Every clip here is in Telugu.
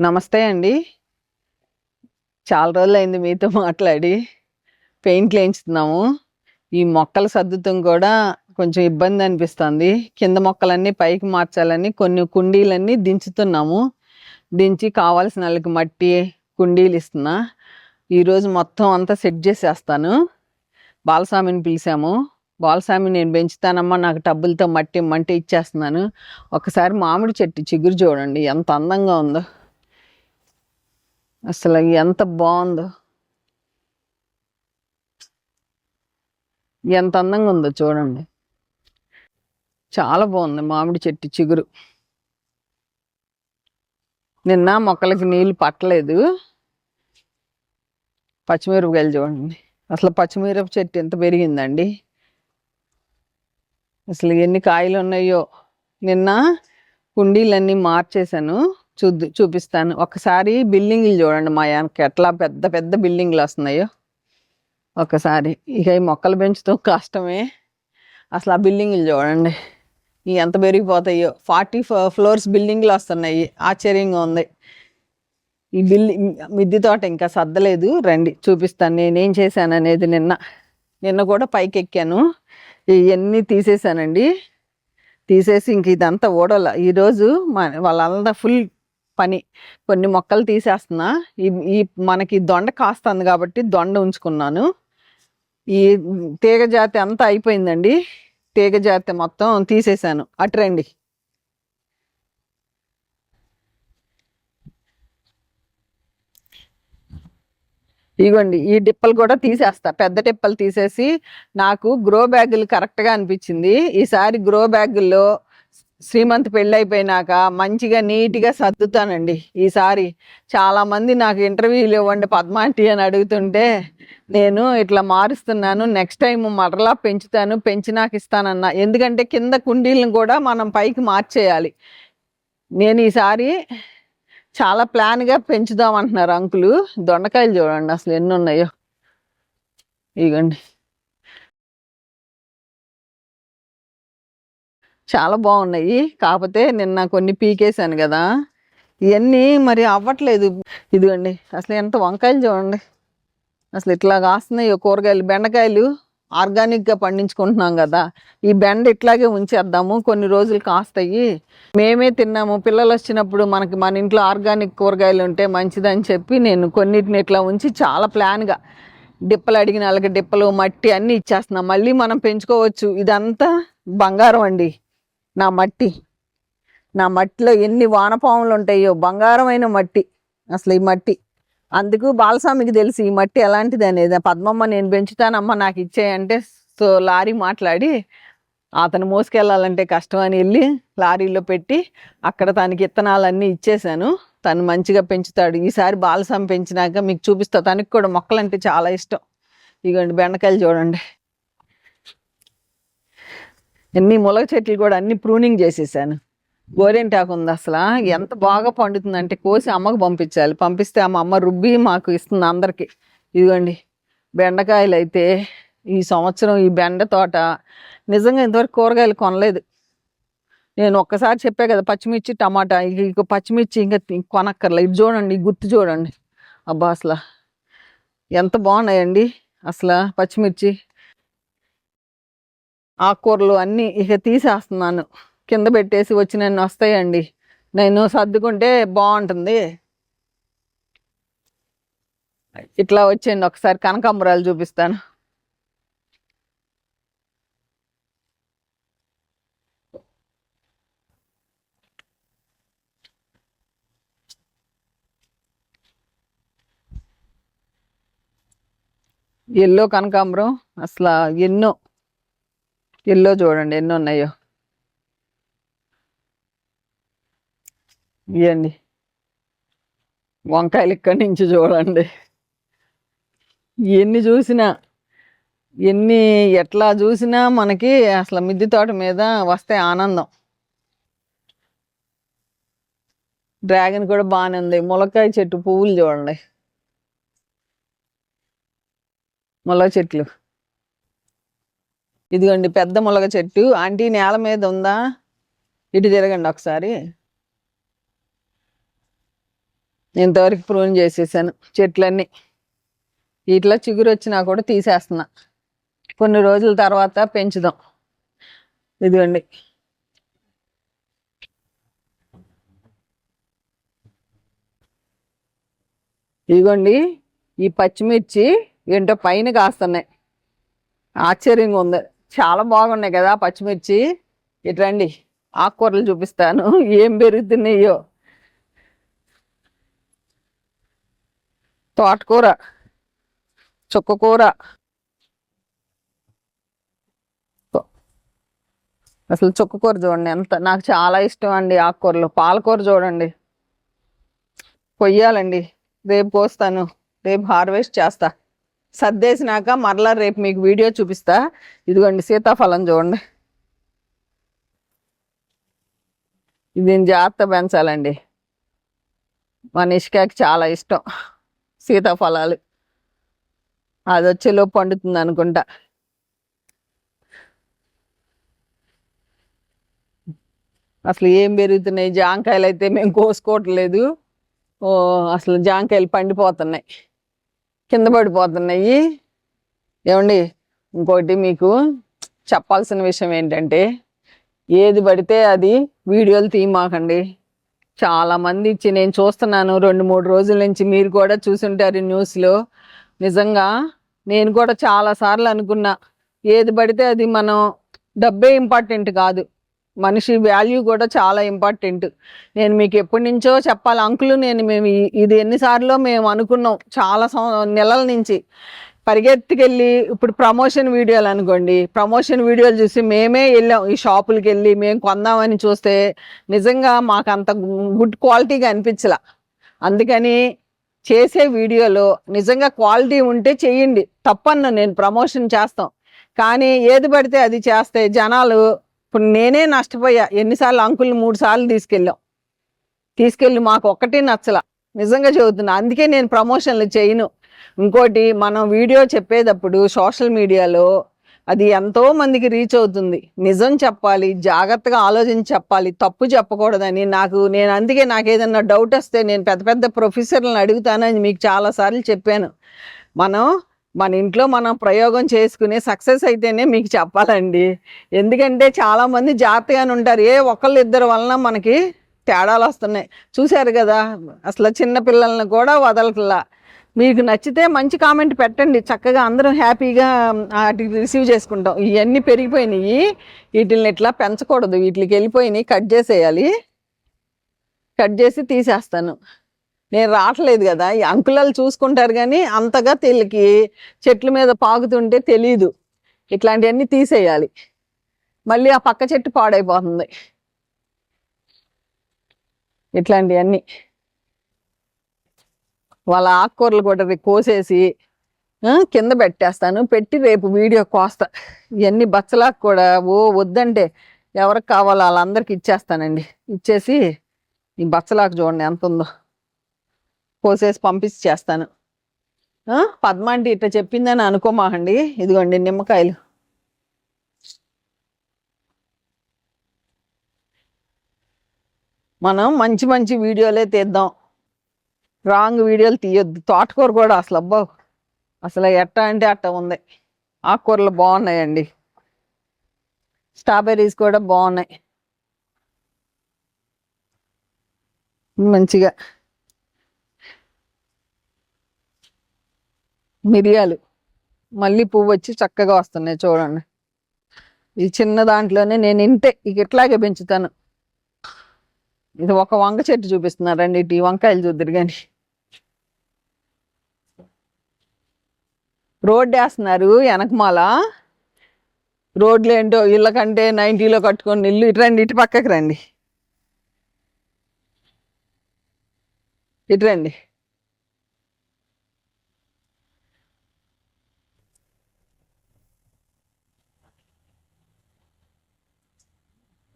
నమస్తే అండి. చాలా రోజులైంది అయింది మీతో మాట్లాడి. పెయింట్లు వేయించుతున్నాము ఈ మొక్కలు సర్దుతం కూడా కొంచెం ఇబ్బంది అనిపిస్తుంది. కింద మొక్కలన్నీ పైకి మార్చాలని కొన్ని కుండీలన్నీ దించుతున్నాము. దించి కావాల్సిన వాళ్ళకి మట్టి కుండీలు ఇస్తున్నా. ఈరోజు మొత్తం అంతా సెట్ చేసేస్తాను. బాలస్వామిని పిలిచాము. బాలస్వామి నేను పెంచుతానమ్మా నాకు టబ్బులతో మట్టి ఇమ్మంటే ఇచ్చేస్తున్నాను. ఒకసారి మామిడి చెట్టు చిగురు చూడండి ఎంత అందంగా ఉందో. అసలు ఎంత బాగుందో. ఎంత అందంగా ఉందో చూడండి. చాలా బాగుంది మామిడి చెట్టు చిగురు. నిన్న మొక్కలకి నీళ్ళు పట్టలేదు. పచ్చిమిరపకాయలు చూడండి. అసలు పచ్చిమిరప చెట్టు ఎంత పెరిగిందండి. అసలు ఎన్ని కాయలు ఉన్నాయో. నిన్న కుండీలన్నీ మార్చేశాను. చూద్దు చూపిస్తాను. ఒకసారి బిల్డింగ్లు చూడండి మా వెనక ఎట్లా పెద్ద పెద్ద బిల్డింగ్లు వస్తున్నాయో. ఒకసారి ఇక ఈ మొక్కలు పెంచుతూ కష్టమే. అసలు ఆ బిల్డింగ్లు చూడండి. ఇవి ఎంత పెరిగిపోతాయో. ఫార్టీ ఫ్లోర్స్ బిల్డింగ్లు వస్తున్నాయి. ఆశ్చర్యంగా ఉంది. ఈ బిల్డింగ్ మిద్ది తోట ఇంకా సర్దలేదు. రండి చూపిస్తాను. నేనేం చేశాను అనేది నిన్న. నిన్న కూడా పైకి ఎక్కాను ఇవన్నీ తీసేసానండి తీసేసి ఇంక ఇదంతా ఓడల ఈరోజు మా వాళ్ళంతా ఫుల్ పని. కొన్ని మొక్కలు తీసేస్తున్నా. ఈ ఈ మనకి దొండ కాస్తుంది కాబట్టి దొండ ఉంచుకున్నాను. ఈ తీగ జాతి అంతా అయిపోయిందండి. తీగ జాతి మొత్తం తీసేసాను. అటు రండి. ఇగోండి ఈ డిప్పలు కూడా తీసేస్తా. పెద్ద డిప్పలు తీసేసి నాకు గ్రో బ్యాగులు కరెక్ట్గా అనిపించింది. ఈసారి గ్రో బ్యాగుల్లో శ్రీమంత్ పెళ్ళి అయిపోయినాక మంచిగా నీట్గా సర్దుతానండి ఈసారి. చాలామంది నాకు ఇంటర్వ్యూలు ఇవ్వండి పద్మాంటి అని అడుగుతుంటే నేను ఇట్లా మారుస్తున్నాను నెక్స్ట్ టైం మరలా పెంచుతాను పెంచి నాకు ఇస్తానన్నా. ఎందుకంటే కింద కుండీలను కూడా మనం పైకి మార్చేయాలి. నేను ఈసారి చాలా ప్లాన్గా పెంచుదాం అంటున్నారు అంకులు. దొండకాయలు చూడండి అసలు ఎన్ని ఉన్నాయో ఇగండి. చాలా బాగున్నాయి. కాకపోతే నిన్న కొన్ని పీకేశాను కదా. ఇవన్నీ మరి అవ్వట్లేదు. ఇదిగోండి అసలు ఎంత వంకాయలు చూడండి. అసలు ఇట్లా కాస్తున్నాయి కూరగాయలు. బెండకాయలు ఆర్గానిక్గా పండించుకుంటున్నాం కదా. ఈ బెండ ఇట్లాగే ఉంచేద్దాము. కొన్ని రోజులు కాస్తాయి. మేమే తిన్నాము. పిల్లలు వచ్చినప్పుడు మనకి మన ఇంట్లో ఆర్గానిక్ కూరగాయలు ఉంటే మంచిదని చెప్పి నేను కొన్నిటిని ఇట్లా ఉంచి చాలా ప్లాన్గా డిప్పలు అడిగిన వాళ్ళకి డిప్పలు మట్టి అన్నీ ఇచ్చేస్తున్నాం. మళ్ళీ మనం పెంచుకోవచ్చు. ఇదంతా బంగారం అండి. నా మట్టి. నా మట్టిలో ఎన్ని వానపాములు ఉంటాయో బంగారమైన మట్టి. అసలు ఈ మట్టి. అందుకు బాలస్వామికి తెలిసి ఈ మట్టి ఎలాంటిది అనేది. పద్మమ్మ నేను పెంచుతానమ్మ నాకు ఇచ్చేయంటే సో లారీ మాట్లాడి అతను మోసుకెళ్ళాలంటే కష్టం అని వెళ్ళి లారీలో పెట్టి అక్కడ తనకి ఇత్తనాలన్నీ ఇచ్చేసాను తను మంచిగా పెంచుతాడు. ఈసారి బాలస్వామి పెంచినాక మీకు చూపిస్తా. తనకి కూడా మొక్కలంటే చాలా ఇష్టం. ఇగోండి బెండకాయలు చూడండి. ఎన్ని ములగ చెట్లు కూడా అన్ని ప్రూనింగ్ చేసేసాను. గోరింటాకు ఉంది అసలు. ఎంత బాగా పండుతుందంటే కోసి అమ్మకు పంపించాలి. పంపిస్తే ఆమె అమ్మ రుబ్బి మాకు ఇస్తుంది అందరికి. ఇదిగోండి బెండకాయలు అయితే ఈ సంవత్సరం ఈ బెండ తోట నిజంగా ఇంతవరకు కూరగాయలు కొనలేదు. నేను ఒక్కసారి చెప్పా కదా పచ్చిమిర్చి టమాటా ఇక పచ్చిమిర్చి ఇంకా కొనక్కర్లే. ఇది చూడండి గుర్తు చూడండి. అబ్బా అసలు ఎంత బాగున్నాయండి అసలు పచ్చిమిర్చి. ఆకుకూరలు అన్నీ ఇక తీసేస్తున్నాను. కింద పెట్టేసి వచ్చినన్ని వస్తాయండి. నేను సర్దుకుంటే బాగుంటుంది. ఇట్లా వచ్చేయండి. ఒకసారి కనకాంబరాలు చూపిస్తాను. ఎల్లో కనకాంబరం అసలు ఎన్నో ఎల్లో చూడండి ఎన్ని ఉన్నాయో. ఇవ్వండి వంకాయలు ఇక్కడి నుంచి చూడండి. ఎన్ని చూసినా ఎన్ని ఎట్లా చూసినా మనకి అసలు మిద్దె తోట మీద వస్తే ఆనందం. డ్రాగన్ కూడా బాగానే ఉంది. ములక్కాయ చెట్టు పువ్వులు చూడండి. ములక చెట్లు. ఇదిగోండి పెద్ద ములగ చెట్టు. ఆంటీ నేల మీద ఉందా? ఇటు తిరగండి ఒకసారి. ఇంతవరకు ప్రూన్ చేసేసాను చెట్లన్నీ. ఇట్లా చిగురు వచ్చినా కూడా తీసేస్తున్నా. కొన్ని రోజుల తర్వాత పెంచుదాం. ఇదిగోండి. ఇదిగోండి ఈ పచ్చిమిర్చి ఏంటో పైన కాస్తున్నాయి. ఆశ్చర్యంగా ఉంది. చాలా బాగున్నాయి కదా పచ్చిమిర్చి. ఇట్రండి ఆకుకూరలు చూపిస్తాను. ఏం పెరుగుతున్నాయో. తోటకూర చుక్కకూర అసలు చుక్కకూర చూడండి ఎంత నాకు చాలా ఇష్టం అండి ఆకుకూరలు. పాలకూర చూడండి. కొయ్యాలండి రేపు కోస్తాను రేపు హార్వెస్ట్ చేస్తా. సర్దేసినాక మరలా రేపు మీకు వీడియో చూపిస్తా. ఇదిగోండి సీతాఫలం చూడండి. దీన్ని జాగ్రత్త పెంచాలండి. మా నిష్కాకి చాలా ఇష్టం సీతాఫలాలు. అది వచ్చేలోపు పండుతుంది అనుకుంటా. అసలు ఏం పెరుగుతున్నాయి? జాంకాయలు అయితే మేము కోసుకోవట్లేదు. ఓ అసలు జాంకాయలు పండిపోతున్నాయి. కింద పడిపోతున్నాయి. ఏమండి? ఇంకోటి మీకు చెప్పాల్సిన విషయం ఏంటంటే ఏది పడితే అది వీడియోలు తీయమాకండి. చాలా మంది ఇచ్చి నేను చూస్తున్నాను రెండు మూడు రోజుల నుంచి మీరు కూడా చూసుంటారు న్యూస్లో. నిజంగా నేను కూడా చాలా సార్లు అనుకున్నా ఏది పడితే అది మనం డబ్బే ఇంపార్టెంట్ కాదు. మనిషి వాల్యూ కూడా చాలా ఇంపార్టెంట్ నేను మీకు ఎప్పటి నుంచో చెప్పాలి అంకులు నేను మేము ఇది ఎన్నిసార్లు మేము అనుకున్నాం చాలా సం- నెలల నుంచి. పరిగెత్తుకెళ్ళి ఇప్పుడు ప్రమోషన్ వీడియోలు అనుకోండి ప్రమోషన్ వీడియోలు చూసి మేమే వెళ్ళాం ఈ షాపులకి వెళ్ళి మేము కొందామని చూస్తే నిజంగా మాకు అంత గుడ్ క్వాలిటీగా అనిపించలా. అందుకని చేసే వీడియోలో నిజంగా క్వాలిటీ ఉంటే చేయండి తప్పన్న నేను ప్రమోషన్ చేస్తాం. కానీ ఏది పడితే అది చేస్తే జనాలు ఇప్పుడు నేనే నష్టపోయా. ఎన్నిసార్లు అంకుల్ని మూడు సార్లు తీసుకెళ్ళాం. తీసుకెళ్ళి మాకు ఒక్కటే నచ్చల. నిజంగా చదువుతున్నా అందుకే నేను ప్రమోషన్లు చేయను. ఇంకోటి మనం వీడియో చెప్పేటప్పుడు సోషల్ మీడియాలో అది ఎంతో మందికి రీచ్ అవుతుంది. నిజం చెప్పాలి జాగ్రత్తగా ఆలోచించి చెప్పాలి. తప్పు చెప్పకూడదని. నాకు నేను అందుకే నాకు ఏదన్నా డౌట్ వస్తే నేను పెద్ద పెద్ద ప్రొఫెసర్లను అడుగుతానని మీకు చాలాసార్లు చెప్పాను. మనం మన ఇంట్లో మనం ప్రయోగం చేసుకుని సక్సెస్ అయితేనే మీకు చెప్పాలండి. ఎందుకంటే చాలామంది జాగ్రత్తగానే ఉంటారు. ఏ ఒకళ్ళు ఇద్దరు వలన మనకి తేడాలు వస్తున్నాయి. చూశారు కదా అసలు చిన్న పిల్లల్ని కూడా వదలట్లా. మీకు నచ్చితే మంచి కామెంట్ పెట్టండి. చక్కగా అందరం హ్యాపీగా వాటికి రిసీవ్ చేసుకుంటాం. ఇవన్నీ పెరిగిపోయినాయి. వీటిని ఇట్లా పెంచకూడదు. వీటికి వెళ్ళిపోయినాయి. కట్ చేసేయాలి. కట్ చేసి తీసేస్తాను. నేను రావట్లేదు కదా. ఈ అంకులాలు చూసుకుంటారు కానీ అంతగా తెలికి చెట్ల మీద పాకుతుంటే తెలీదు. ఇట్లాంటివన్నీ తీసేయాలి. మళ్ళీ ఆ పక్క చెట్టు పాడైపోతుంది. ఇట్లాంటివన్నీ. వాళ్ళ ఆకుకూరలు కూడా రేపు కోసేసి కింద పెట్టేస్తాను. పెట్టి రేపు వీడియో కోస్తా. ఇవన్నీ బచ్చలాకు కూడా ఓ వద్దంటే ఎవరికి కావాలో వాళ్ళందరికి ఇచ్చేస్తానండి. ఇచ్చేసి ఈ బచ్చలాకు చూడండి ఎంత ఉందో కోసేసి పంపించి చేస్తాను. పద్మ అంటే ఇట్లా చెప్పిందని అనుకోమాహండి ఇదిగోండి నిమ్మకాయలు. మనం మంచి మంచి వీడియోలే తీద్దాం. రాంగ్ వీడియోలు తీయొద్దు. తోటకూర కూడా అసలు అబ్బా అసలు ఎట్ట అంటే అట్ట ఉంది. ఆకుకూరలు బాగున్నాయండి. స్ట్రాబెర్రీస్ కూడా బాగున్నాయి. మంచిగా. మిరియాలు. మళ్ళీ పువ్వు వచ్చి చక్కగా వస్తున్నాయి చూడండి. ఈ చిన్న దాంట్లోనే నేను ఇంతే ఇక ఇట్లాగే పెంచుతాను. ఇది ఒక వంక చెట్టు చూపిస్తున్నారండి ఇటు ఈ వంకాయలు చూద్దరు కానీ. రోడ్డు వేస్తున్నారు వెనకమాల. రోడ్లు ఏంటో ఇళ్ళ కంటే నైంటీలో కట్టుకొని ఇల్లు ఇటు రండి ఇటు పక్కకి రండి. ఇటు రండి.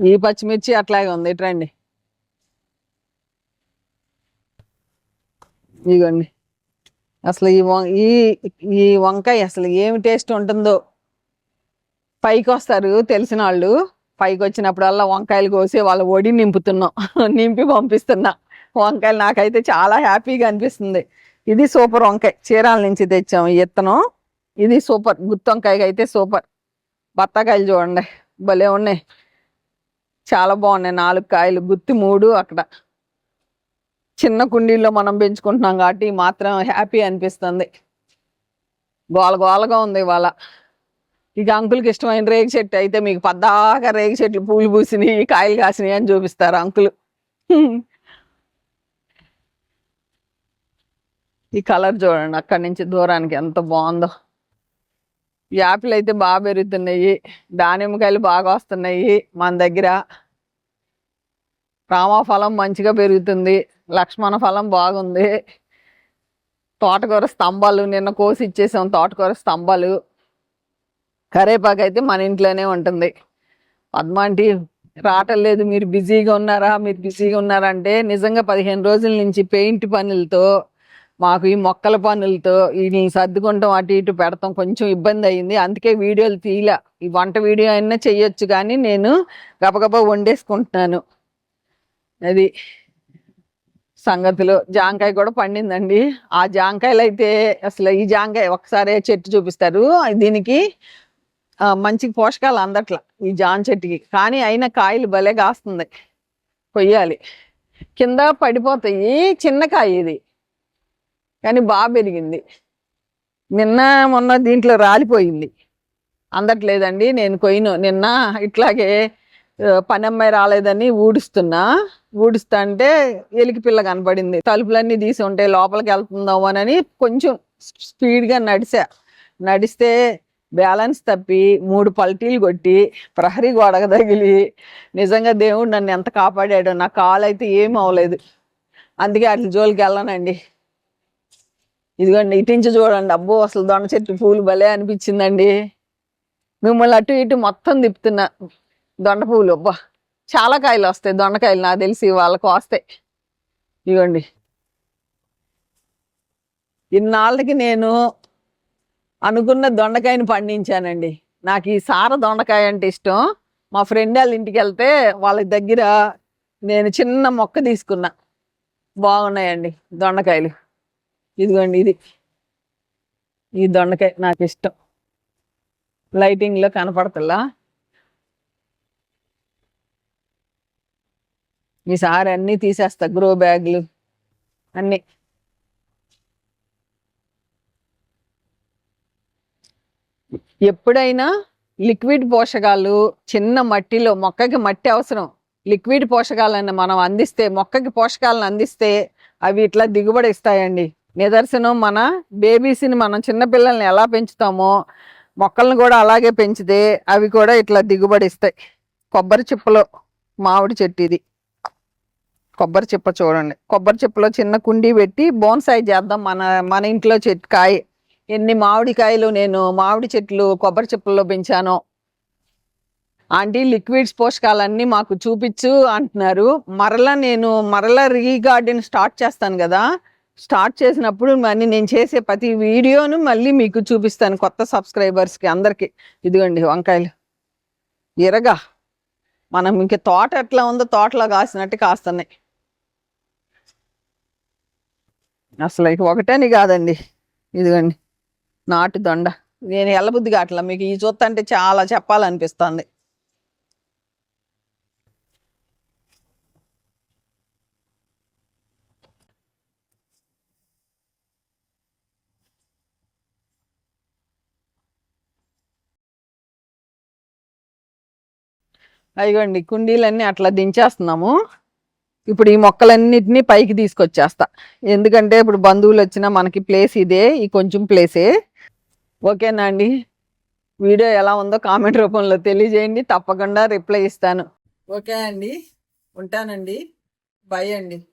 ఈ పచ్చిమిర్చి అట్లాగే ఉంది. ఇట్రండి. రండి ఇదిగోండి అసలు ఈ వం ఈ ఈ వంకాయ అసలు ఏమి టేస్ట్ ఉంటుందో. పైకి వస్తారు తెలిసిన వాళ్ళు. పైకి వచ్చినప్పుడల్లా వంకాయలు కోసి వాళ్ళ ఒడి నింపుతున్నాం. నింపి పంపిస్తున్నా. వంకాయలు నాకైతే చాలా హ్యాపీగా అనిపిస్తుంది. ఇది సూపర్ వంకాయ. చీరాల నుంచి తెచ్చాం ఈ ఇత్తనం. ఇది సూపర్. గుత్తి వంకాయ అయితే సూపర్. బత్తాకాయలు చూడండి. భలే ఉన్నాయి. చాలా బాగున్నాయి. నాలుగు కాయలు గుత్తి మూడు అక్కడ. చిన్న కుండీల్లో మనం పెంచుకుంటున్నాం కాబట్టి మాత్రం హ్యాపీ అనిపిస్తుంది. గోల గోలగా ఉంది ఇవాళ. ఇక అంకుల్కి ఇష్టమైన రేగి చెట్టు అయితే మీకు పద్దాగా రేగి చెట్లు పూలు పూసినాయి కాయలు కాసినాయి అని చూపిస్తారు అంకుల్. ఈ కలర్ చూడండి అక్కడి నుంచి దూరానికి ఎంత బాగుందో. యాపిల్ అయితే బాగా పెరుగుతున్నాయి. దానిమ్మకాయలు బాగా వస్తున్నాయి మన దగ్గర. రామఫలం మంచిగా పెరుగుతుంది. లక్ష్మణ ఫలం బాగుంది. తోటకూర స్తంభాలు నిన్న కోసి ఇచ్చేసాం తోటకూర స్తంభాలు. కరేపాకు అయితే మన ఇంట్లోనే ఉంటుంది. పద్మాంటి రావటం లేదు. మీరు బిజీగా ఉన్నారా? మీరు బిజీగా ఉన్నారా అంటే నిజంగా పదిహేను రోజుల నుంచి పెయింట్ పనులతో మాకు ఈ మొక్కల పనులతో వీళ్ళని సర్దుకుంటాం అటు ఇటు పెడతాం కొంచెం ఇబ్బంది అయింది అందుకే వీడియోలు తీయలే. ఈ వంట వీడియో అయినా చెయ్యొచ్చు కానీ నేను గబగబా వండేసుకుంటున్నాను. అది సంగతులు. జాంకాయ కూడా పండిందండి. ఆ జాంకాయలు అయితే అసలు ఈ జాంకాయ ఒకసారి చెట్టు చూపిస్తారు. దీనికి మంచి పోషకాలు అందట్ల ఈ జాన్ చెట్టుకి. కానీ అయినా కాయలు భలే కాస్తుంది కొయ్యాలి. కింద పడిపోతాయి. చిన్న కాయ ఇది. కానీ బాగా పెరిగింది. నిన్న మొన్న దీంట్లో రాలిపోయింది. అందట్లేదండి నేను కొయ్యను. నిన్న ఇట్లాగే పని అమ్మాయి రాలేదని ఊడుస్తున్నా. ఊడుస్తా అంటే ఎలికి పిల్ల కనపడింది. తలుపులన్నీ తీసి ఉంటే లోపలికి వెళ్తుందామని కొంచెం స్పీడ్గా నడిచా నడిస్తే బ్యాలెన్స్ తప్పి మూడు పల్టీలు కొట్టి ప్రహరీ గోడకు తగిలి నిజంగా దేవుడు నన్ను ఎంత కాపాడాడో నా కాలు అయితే ఏం అవ్వలేదు అందుకే అట్ల జోలికి వెళ్ళనండి. ఇదిగోండి ఇటించి చూడండి. అబ్బో అసలు దొండ చెట్టు పూలు భలే అనిపించిందండి. మిమ్మల్ని అటు ఇటు మొత్తం తిప్పుతున్నా. దొండ పువ్వులు అబ్బా. చాలా కాయలు వస్తాయి దొండకాయలు నాకు తెలిసి వాళ్ళకు వస్తాయి. ఇవ్వండి ఇన్నాళ్ళకి నేను అనుకున్న దొండకాయని పండించానండి. నాకు ఈ సార దొండకాయ అంటే ఇష్టం. మా ఫ్రెండ్ వాళ్ళ ఇంటికి వెళ్తే వాళ్ళ దగ్గర నేను చిన్న మొక్క తీసుకున్నా. బాగున్నాయండి దొండకాయలు. ఇదిగోండి ఇది. ఈ దొండకాయ నాకు ఇష్టం. లైటింగ్లో కనపడతలా. ఈసారి అన్నీ తీసేస్తా గ్రో బ్యాగులు అన్నీ. ఎప్పుడైనా లిక్విడ్ పోషకాలు చిన్న మట్టిలో మొక్కకి మట్టి అవసరం. లిక్విడ్ పోషకాలను మనం అందిస్తే మొక్కకి పోషకాలను అందిస్తే అవి ఇట్లా దిగుబడి ఇస్తాయండి. నిదర్శనం మన బేబీస్ని మనం చిన్నపిల్లల్ని ఎలా పెంచుతామో మొక్కలను కూడా అలాగే పెంచితే అవి కూడా ఇట్లా దిగుబడి ఇస్తాయి కొబ్బరి చిప్పలో మామిడి చెట్టు ఇది. కొబ్బరి చిప్ప చూడండి. కొబ్బరి చిప్పలో చిన్న కుండీ పెట్టి బోన్సాయి చేద్దాం మన మన ఇంట్లో చెట్టు కాయ. ఎన్ని మామిడికాయలు నేను మామిడి చెట్లు కొబ్బరి చిప్పల్లో పెంచానో. ఆంటీ లిక్విడ్స్ పోషకాలన్నీ మాకు చూపించు అంటున్నారు. మరలా నేను మరలా రీ గార్డెన్ స్టార్ట్ చేస్తాను కదా. స్టార్ట్ చేసినప్పుడు మళ్ళీ నేను చేసే ప్రతి వీడియోను మళ్ళీ మీకు చూపిస్తాను కొత్త సబ్స్క్రైబర్స్కి అందరికీ. ఇదిగోండి వంకాయలు. ఎరగా. మనం ఇంక తోట ఎట్లా ఉందో తోటలో కాసినట్టు కాస్తున్నాయి. అసలు ఇక ఒకటేని కాదండి. ఇదిగోండి. నాటు దొండ. నేను ఎల్లబుద్ధి కావట్లా. మీకు ఈ చూస్తా అంటే చాలా చెప్పాలనిపిస్తుంది. అయ్యండి కుండీలన్నీ అట్లా దించేస్తున్నాము. ఇప్పుడు ఈ మొక్కలన్నిటినీ పైకి తీసుకొచ్చేస్తా. ఎందుకంటే ఇప్పుడు బంధువులు వచ్చినా మనకి ప్లేస్ ఇదే ఈ కొంచెం ప్లేసే. ఓకేనా అండి? వీడియో ఎలా ఉందో కామెంట్ రూపంలో తెలియజేయండి తప్పకుండా రిప్లై ఇస్తాను. ఓకే అండి ఉంటానండి. బై అండి.